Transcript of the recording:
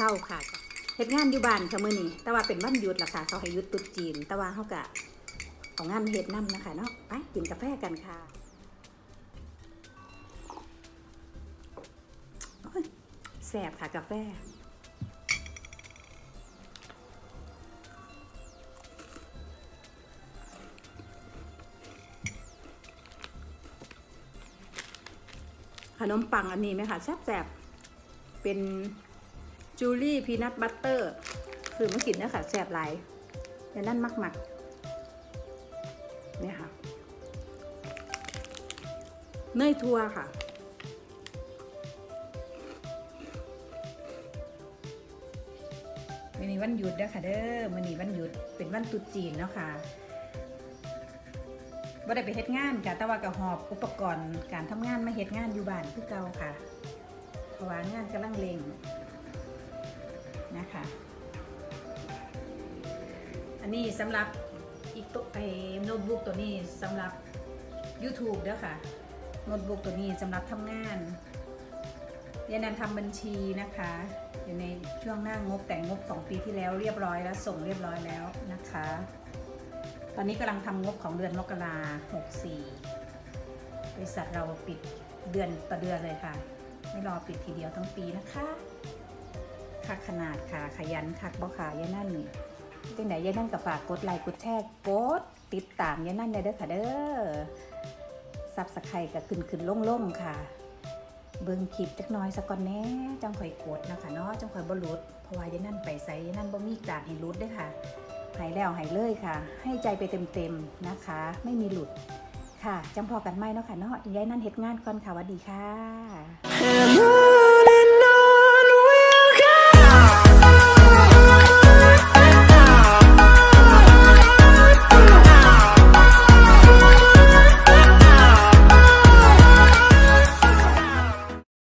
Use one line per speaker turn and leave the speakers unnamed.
ช้าค่ะเฮ็ดงานอยู่บ้านค่ะมือนี้แต่ว่าเป็นวันหยุดล่ะค่ะเขาให้หยุดตรุษจีน แต่ว่าเฮาก็เอางานเฮ็ดนํนะคะเนาะไปกินกาแฟกันค่ะแซ่บค่ะกาแฟขนมปังอันนี้ไหมคะแซ่บๆ เป็น จูรี่พีนัทบัตเตอร์คือมากินเนะคะแซ่บหลายแต่นั่นมักมักเนี่ยค่ะ เนยทัวค่ะวันนี้วันหยุดเด้อค่ะเด้อวันนี้วันหยุดเป็นวันตรุษจีนเนาะค่ะบ่ได้ไปเฮ็ดงานค่ะแต่ว่าก็หอบอุปกรณ์การทำงานมาเฮ็ดงานอยู่บ้านคือเก่าค่ะเพราะว่างานกำลังเร่ง นะคะ อันนี้สำหรับอีกตัวไอ้โน้ตบุ๊กตัวนี้สำหรับ YouTube เด้อค่ะ โน้ตบุ๊กตัวนี้สำหรับทำงานยายนันทำบัญชีนะคะ อยู่ในช่วงหน้างบแต่งงบ 2 ปีที่แล้วเรียบร้อยแล้วส่งเรียบร้อยแล้วนะคะ ตอนนี้กำลังทำงบของเดือนมกรา64บริษัทเราปิดเดือนต่อเดือนเลยค่ะ ไม่รอปิดทีเดียวทั้งปีนะคะ คักขนาดค่ะขยันคักบ่ขายายนั่นจังไหนยายนั่นกับฝากกดไลค์กดแชร์กดติดตามยายนั่นได้เด้อค่ะเด้อซับสไครต์ก็ขึ้นขึ้นล่งล่งค่ะ เบิ่งคลิปจักน้อยสักก่อนแน่จังค่อยกดนะคะเนาะจังค่อยบ่ลุดเพราะว่ายายนั่นไปไสยายนั่นบ่มีการให้ลุดเด้อค่ะหายแล้วหายเลยค่ะ ให้ใจไปเต็มๆนะคะ ไม่มีหลุดค่ะจังพอกันไหมเนาะค่ะเนาะยายนั่นเฮ็ดงานก่อนค่ะวัสดีค่ะ